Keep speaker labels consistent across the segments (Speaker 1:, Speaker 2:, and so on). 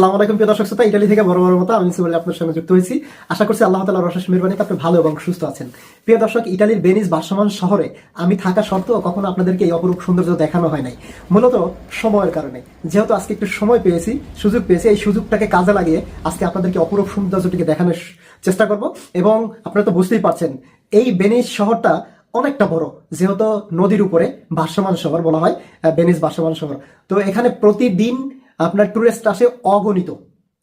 Speaker 1: আসসালামু আলাইকুম প্রিয় দর্শক শ্রোতা, ইটালি থেকে বড় বড় মতো আমি সিবলি আপনার সঙ্গে যুক্ত হয়েছি। আশা করছি আল্লাহ তালা রশেষ মেহরবানিতে আপনি ভালো এবং সুস্থ আছেন। প্রিয় দর্শক, ইটালির বেনিস ভাসমান শহরে আমি থাকা সত্ত্বেও কখনো আপনাদেরকে এই অপরূপ সৌন্দর্য দেখানো হয় নাই। মূলত সময়ের কারণে। যেহেতু আজকে একটু সময় পেয়েছি, সুযোগ পেয়েছি, এই সুযোগটাকে কাজে লাগিয়ে আজকে আপনাদেরকে অপরূপ সৌন্দর্যটিকে দেখানোর চেষ্টা করব। এবং আপনারা তো বুঝতেই পারছেন, এই বেনিস শহরটা অনেকটা বড়। যেহেতু নদীর উপরে ভাসমান শহর বলা হয় বেনিস ভাসমান শহর। তো এখানে প্রতিদিন আপনার টুরিস্ট আসে অগণিত।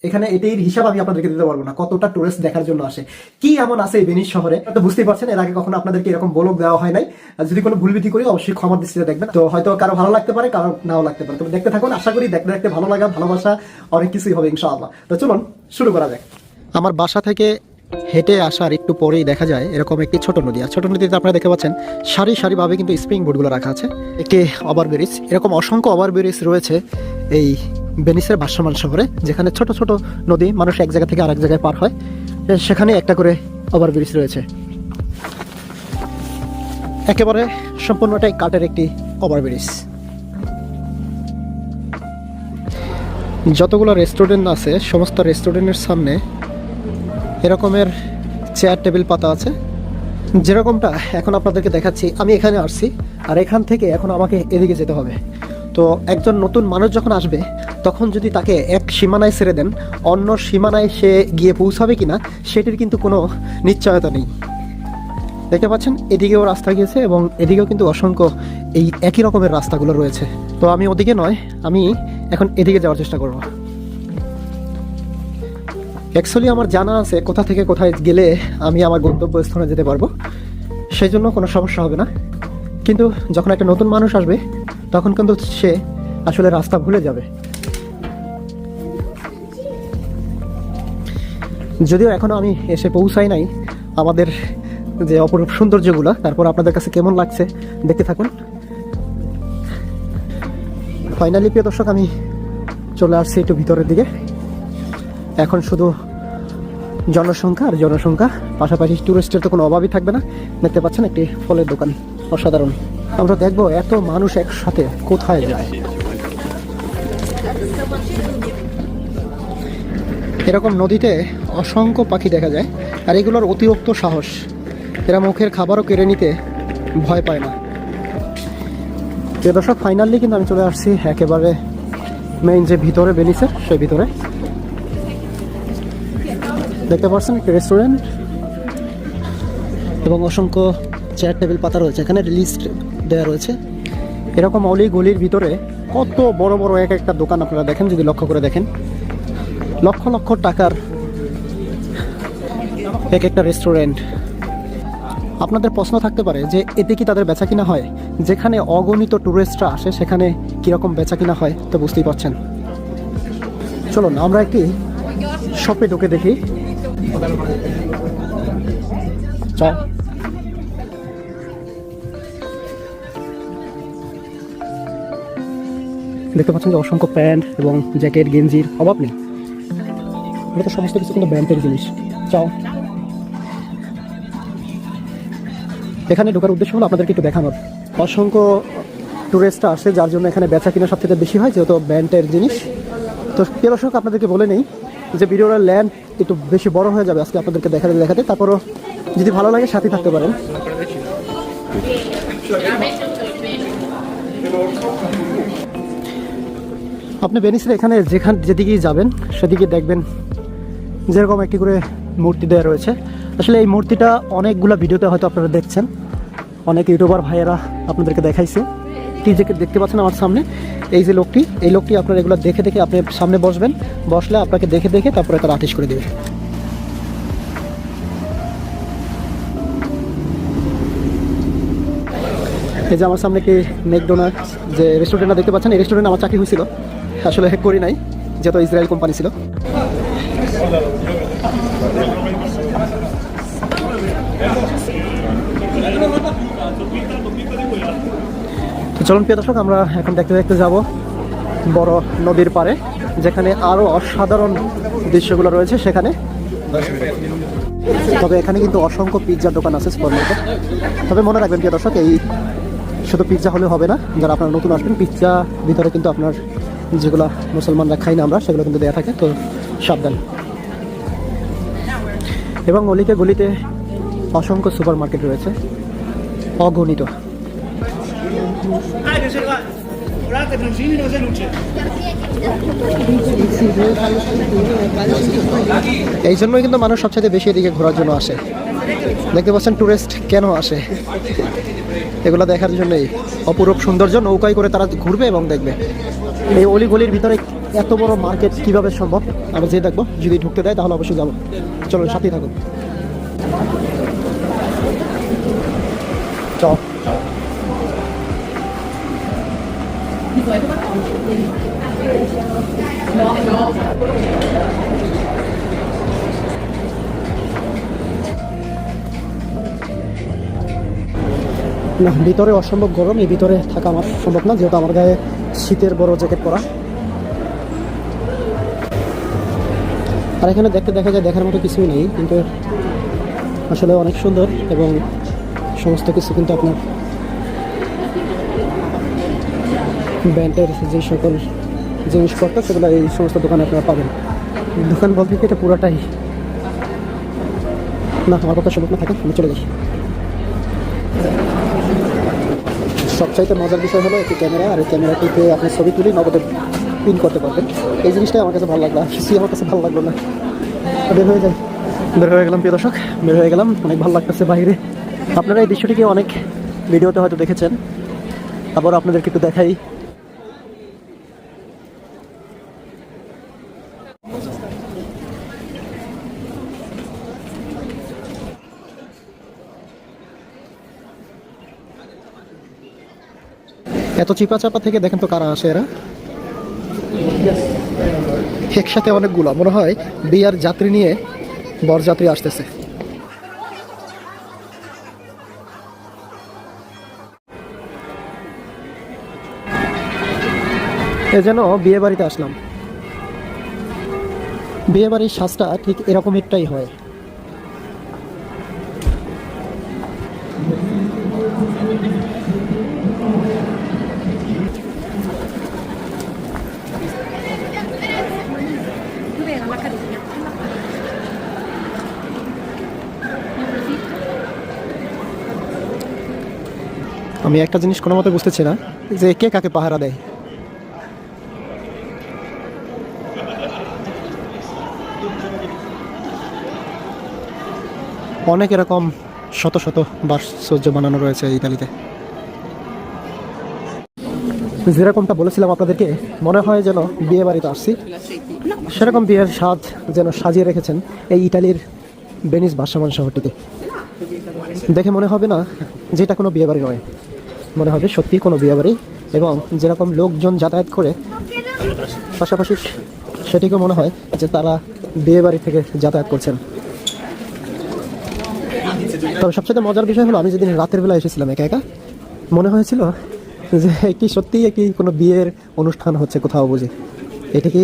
Speaker 1: এখানে এটার হিসাব আমি আপনাদেরকে দিতে পারব না, কতটা টুরিস্ট দেখার জন্য আসে। কি এমন আছে এই বেনিস শহরে? তো বুঝতেই পারছেন, এর আগে কখনো আপনাদেরকে এরকম বলক দেওয়া হয় নাই। যদি কোনো ভুলবিটি করি, অবশ্যই ক্ষমা দৃষ্টিতে দেখবেন। তো হয়তো কারও ভালো লাগতে পারে, কারও নাও লাগতে পারে। তো দেখতে থাকুন, আশা করি দেখতে দেখতে ভালো লাগা, ভালোবাসা, অনেক কিছুই হবে ইনশাআল্লাহ। তো চলুন, শুরু করা যাক। আমার বাসা থেকে হেঁটে আসার একটু পরেই দেখা যায় এরকম একটি ছোট নদী। আর ছোট নদীতে আপনারা দেখতে পাচ্ছেন, সারি সারিভাবে কিন্তু স্প্রিং বোর্ডগুলো রাখা আছে। একটি ওভার ব্রিজ এরকম অসংখ্য ওভার ব্রিজ রয়েছে এই বেনিসের ভাসমান শহরে, যেখানে ছোট ছোট নদী মানুষ এক জায়গা থেকে আরেক জায়গায় পার হয় সেখানে একটা করে ওভার ব্রিজ রয়েছে। একেবারে সম্পূর্ণটাই কাঠের একটি ওভার ব্রিজ যতগুলো রেস্টুরেন্ট আছে, সমস্ত রেস্টুরেন্টের সামনে এরকমের চেয়ার, টেবিল, পাতা আছে। যেরকমটা এখন আপনাদেরকে দেখাচ্ছি, আমি এখানে আসছি, আর এখান থেকে এখন আমাকে এদিকে যেতে হবে। তো একজন নতুন মানুষ যখন আসবে তখন যদি তাকে এক সীমানায় ছেড়ে দেন, অন্য সীমানায় সে গিয়ে পৌঁছাবে কিনা, সেটির কিন্তু কোনো নিশ্চয়তা নেই। দেখতে পাচ্ছেন, এদিকেও রাস্তা গিয়েছে এবং এদিকেও কিন্তু অসংখ্য এই একই রকমের রাস্তাগুলো রয়েছে। তো আমি ওদিকে নয়, আমি এখন এদিকে যাওয়ার চেষ্টা করব। অ্যাকচুয়ালি আমার জানা আছে কোথা থেকে কোথায় গেলে আমি আমার গন্তব্যস্থানে যেতে পারব। সেই জন্য কোনো সমস্যা হবে না। কিন্তু যখন একটা নতুন মানুষ আসবে, তখন কিন্তু সে আসলে রাস্তা ভুলে যাবে। যদিও এখনও আমি এসে পৌঁছাই নাই আমাদের যে অপরূপ সৌন্দর্যগুলো, তারপর আপনাদের কাছে কেমন লাগছে দেখতে থাকুন। ফাইনালি প্রিয় দর্শক, আমি চলে আসছি একটু ভিতরের দিকে। এখন শুধু জনসংখ্যা আর জনসংখ্যা, পাশাপাশি টুরিস্টের তো কোনো অভাবই থাকবে না। দেখতে পাচ্ছেন একটি ফলের দোকান, অসাধারণ। আমরা দেখব এত মানুষ একসাথে কোথায় যায়। এরকম নদীতে অসংখ্য পাখি দেখা যায়, আর এগুলোর অতিরিক্ত সাহস। এরা মুখের খাবারও কেড়ে নিতে ভয় পায় না। যে দর্শক ফাইনালি কিন্তু আমি চলে আসছি একেবারে মেইন যে ভিতরে বেনিসের, সেই ভিতরে। দেখতে পাচ্ছেন একটি রেস্টুরেন্ট এবং অসংখ্য চেয়ার টেবিল পাতা রয়েছে। এখানে লিস্ট দেওয়া রয়েছে। এরকম অলি গলির ভিতরে কত বড় বড় এক একটা দোকান আপনারা দেখেন, যদি লক্ষ্য করে দেখেন। লক্ষ লক্ষ টাকার এক একটা রেস্টুরেন্ট আপনাদের প্রশ্ন থাকতে পারে যে, এতে কি তাদের বেচা কিনা হয়? যেখানে অগণিত ট্যুরিস্টরা আসে, সেখানে কীরকম বেচা কিনা হয়, তো বুঝতেই পারছেন। চলুন, আমরা একটি শপে ঢুকে দেখি। দেখতে পাচ্ছেন যে অসংখ্য প্যান্ট এবং জ্যাকেট, গেঞ্জির অভাব নেই। তো সমস্ত কিছু কিন্তু ব্যান্ডের জিনিস। চাও এখানে ঢোকার উদ্দেশ্য হলো আপনাদেরকে একটু দেখানোর। অসংখ্য টুরিস্টরা আসে যার জন্য এখানে বেচা কিনা সবথেকে বেশি হয়, যেহেতু ব্যান্ডের জিনিস। তো প্রিয় দর্শক, আপনাদেরকে বলে নেই যে ভিডিওর ল্যান্ড একটু বেশি বড় হয়ে যাবে আজকে আপনাদেরকে দেখাতে দেখাতে। তারপরও যদি ভালো লাগে সাথে থাকতে পারেন। আপনি বেনিসের এখানে যেখান যেদিকেই যাবেন, সেদিকে দেখবেন যেরকম একটি করে মূর্তি দেওয়া রয়েছে। আসলে এই মূর্তিটা অনেকগুলো ভিডিওতে হয়তো আপনারা দেখছেন। অনেক ইউটিউবার ভাইয়েরা আপনাদেরকে দেখাইছে। কি যে দেখতে পাচ্ছেন আমার সামনে? এই যে লোকটি, এই লোকটি আপনারা এগুলো দেখে দেখে আপনি সামনে বসবেন। বসলে আপনাকে দেখে দেখে তারপরে তারা আটিশ করে দেবে। এই যে আমার সামনে কি ম্যাকডোনাল্ডস যে রেস্টুরেন্টটা দেখতে পাচ্ছেন? এই রেস্টুরেন্ট আমার চাকরি হয়েছিল। আসলে করি নাই, যেহেতু ইসরায়েল কোম্পানি ছিল। চলুন প্রিয় দর্শক, আমরা এখন দেখতে দেখতে যাব বড় নদীর পাড়ে, যেখানে আরও অসাধারণ দৃশ্যগুলো রয়েছে সেখানে। তবে এখানে কিন্তু অসংখ্য পিৎজার দোকান আছে সুপার মার্কেট তবে মনে রাখবেন প্রিয় দর্শক, এই শুধু পিৎজা হলে হবে না, যারা আপনারা নতুন আসবেন, পিৎজা ভিতরে কিন্তু আপনার যেগুলো মুসলমানরা খাই না আমরা, সেগুলো কিন্তু দেওয়া থাকে, তো সাবধান। এবং অলিতে গলিতে অসংখ্য সুপার মার্কেট রয়েছে, অগণিত। এই জন্যই কিন্তু মানুষ সবচেয়ে বেশি এদিকে ঘোরার জন্য আসে। দেখতে পাচ্ছেন টুরিস্ট কেন আসে? এগুলো দেখার জন্যই। অপরূপ সৌন্দর্য, নৌকায় করে তারা ঘুরবে এবং দেখবে। এই অলিগলির ভিতরে এত বড় মার্কেট কীভাবে সম্ভব? আমরা যে দেখব, যদি ঢুকতে দেয়, তাহলে অবশ্যই যাব। চলো সাথেই থাকুন। না, ভিতরে অসম্ভব গরম, এই ভিতরে থাকা আমার সম্ভব না, যেহেতু আমার গায়ে শীতের বড় জ্যাকেট পরা। আর এখানে দেখতে দেখা যায় দেখার মতো কিছুই নেই, কিন্তু আসলে অনেক সুন্দর এবং সমস্ত কিছু কিন্তু আপনার ব্যান্ডের যে সকল জিনিসপত্র, সেগুলো এই সমস্ত দোকানে আপনারা পাবেন। দোকান বলতে কি, এটা পুরোটাই না, আমার কথা সম্ভব না থাকে আমি চলে যাই। সবচাইতে মজার বিষয় হলো একটি ক্যামেরা, আর এই ক্যামেরাটিতে আপনি ছবি তুলে নগদে প্রিন্ট করতে পারবেন। এই জিনিসটাই আমার কাছে ভালো লাগল, আর কিছুই আমার কাছে ভালো লাগল না। বের হয়ে যায় বের হয়ে গেলাম প্রিয় দর্শক, বের হয়ে গেলাম। অনেক ভালো লাগতেছে বাইরে। আপনারা এই দৃশ্যটিকে অনেক ভিডিওতে হয়তো দেখেছেন। আবার আপনাদেরকে একটু দেখাই। এত চিপা চাপা থেকে দেখেন তো কারা আসে এরা। একসাথে অনেকগুলো, মনে হয় বিয়ার যাত্রী নিয়ে বরযাত্রী আসতেছে। এ যেন বিয়ে বাড়িতে আসলাম। বিয়ে বাড়ির সাজটা ঠিক এরকম একটাই হয়। আমি একটা জিনিস কোনো মতে বুঝতেছি না, যে কে কাকে পাহারা দেয়। অনেক এরকম শত শত ভাস্কর্য বানানো রয়েছে ইতালিতে। যেরকমটা বলেছিলাম আপনাদেরকে, মনে হয় যেন বিয়ে বাড়িতে আসছি। সেরকম বিয়ের স্বাদ যেন সাজিয়ে রেখেছেন এই ইটালির বেনিস ভাসমান শহরটিতে। দেখে মনে হবে না যে এটা কোনো বিয়ে বাড়ি নয়। মনে হবে সত্যি কোনো বিয়ে বাড়ি এবং যেরকম লোকজন যাতায়াত করে, পাশাপাশি সেটিকে মনে হয় যে তারা বিয়ে বাড়ি থেকে যাতায়াত করছেন। তবে সবচেয়ে মজার বিষয় হলো, আমি যেদিন রাতের বেলা এসেছিলাম একা একা, মনে হয়েছিল যে একটি সত্যিই একটি কোনো বিয়ের অনুষ্ঠান হচ্ছে কোথাও বুঝি। এটা কি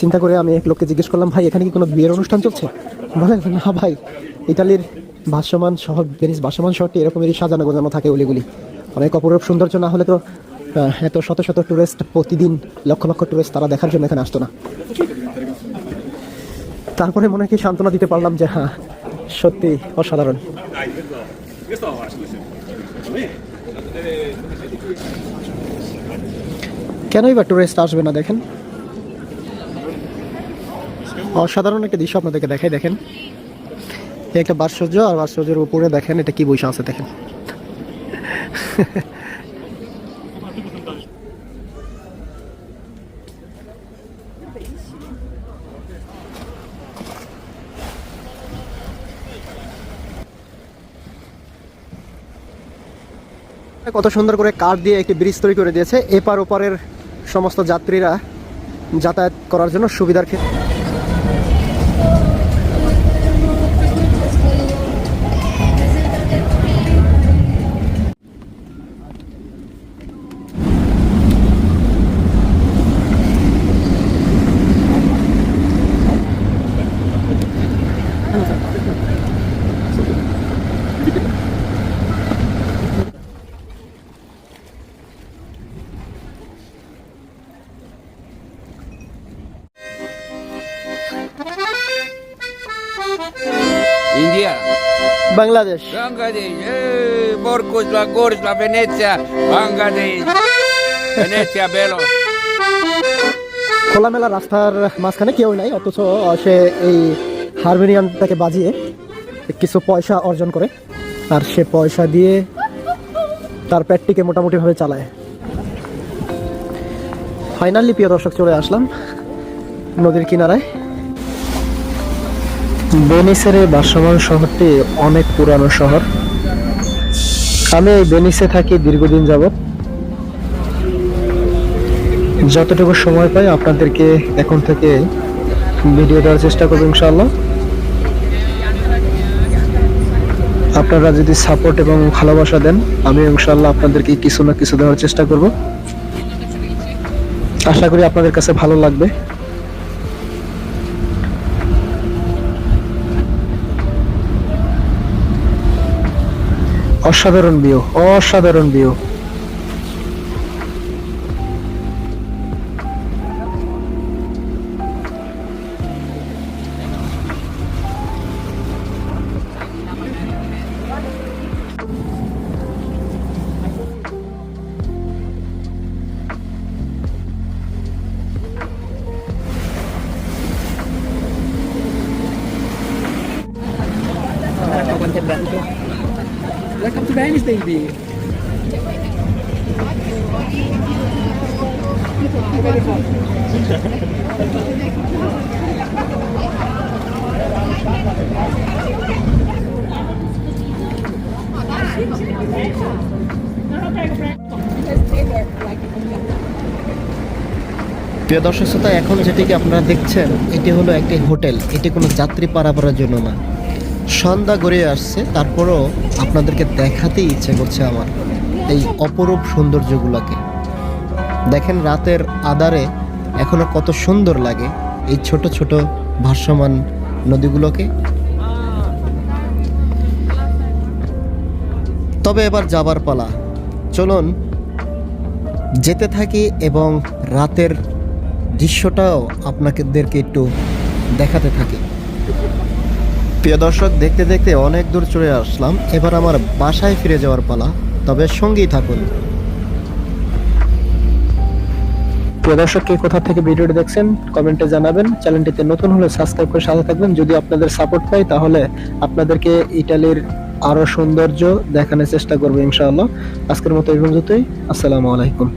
Speaker 1: চিন্তা করে আমি এক লোককে জিজ্ঞেস করলাম, ভাই, এখানে কি কোনো বিয়ের অনুষ্ঠান চলছে? বলে না ভাই, ইতালির ভাসমান শহর ভেনিস ভাসমান শহরটি এরকমেরই সাজানো গোজানো থাকে ওলিগুলি অনেক অপরূপ সৌন্দর্য না হলে তো এত শত শত টুরিস্ট প্রতিদিন, লক্ষ লক্ষ টুরিস্ট তারা দেখার জন্য এখানে আসতো না। তারপরে মনে হয় কি সান্ত্বনা দিতে পারলাম যে হ্যাঁ সত্যি অসাধারণ। কেনই বা টুরিস্ট আসবে না, দেখেন। অসাধারণ একটা দৃশ্য আপনাদেরকে দেখাই, দেখেন। একটা ভাস্কর্য, আর ভাস্কর্যের উপরে দেখেন এটা কি বৈশা আছে, দেখেন। কত সুন্দর করে কাঠ দিয়ে একটি ব্রিজ তৈরি করে দিয়েছে। এপার ওপারের সমস্ত যাত্রীরা যাতায়াত করার জন্য সুবিধার ক্ষেত্রে Bangladesh.
Speaker 2: Gorza, Venezia, Bangladesh, Venezia, bello.
Speaker 1: খোলামেলা রাস্তার মাঝখানে কেউ নাই অথচ সে এই হারমোনিয়ামটাকে বাজিয়ে কিছু পয়সা অর্জন করে আর সে পয়সা দিয়ে তার পেটটিকে মোটামুটিভাবে চালায়। ফাইনালি প্রিয় দর্শক চলে আসলাম নদীর কিনারায়। বেনিসের এই ভাসমান শহরটি অনেক পুরানো শহর। আমি এই বেনিসে থাকি দীর্ঘদিন যাবত যতটুকু সময় পাই আপনাদেরকে এখন থেকে ভিডিও দেওয়ার চেষ্টা করব ইনশাল্লাহ আপনারা যদি সাপোর্ট এবং ভালোবাসা দেন, আমি ইনশাআল্লাহ আপনাদেরকে কিছু না কিছু দেওয়ার চেষ্টা করব। আশা করি আপনাদের কাছে ভালো লাগবে। অসাধারণ ভিউ অসাধারণ ভিউ
Speaker 3: Baby.
Speaker 1: প্রিয় দর্শক শ্রোতা, এখন যেটিকে আপনারা দেখছেন, এটি হলো একটি হোটেল এটি কোনো যাত্রী পারাপারের জন্য না সন্ধ্যা গড়িয়ে আসছে, তারপরও আপনাদেরকে দেখাতেই ইচ্ছে করছে আমার এই অপরূপ সৌন্দর্যগুলোকে। দেখেন রাতের আধারে এখনও কত সুন্দর লাগে এই ছোট ছোট ভাসমান নদীগুলোকে। তবে এবার যাবার পালা। চলুন যেতে থাকি এবং রাতের দৃশ্যটাও আপনাদেরকে একটু দেখাতে থাকি। প্রিয় দর্শক, দেখতে দেখতে অনেক দূর চলে আসলাম। এবার আমার বাসায় ফিরে যাওয়ার পালা। তবে সঙ্গেই থাকুন। প্রিয় দর্শক, কে কোথা থেকে ভিডিওটি দেখছেন, কমেন্টে জানাবেন। চ্যানেলটিতে নতুন হলে সাবস্ক্রাইব করে সাথে থাকবেন। যদি আপনাদের সাপোর্ট পাই, তাহলে আপনাদেরকে ইটালির আরও সৌন্দর্য দেখানোর চেষ্টা করব, ইনশাআল্লাহ। আজকের মতো এই পর্যন্তই। আসসালামু আলাইকুম।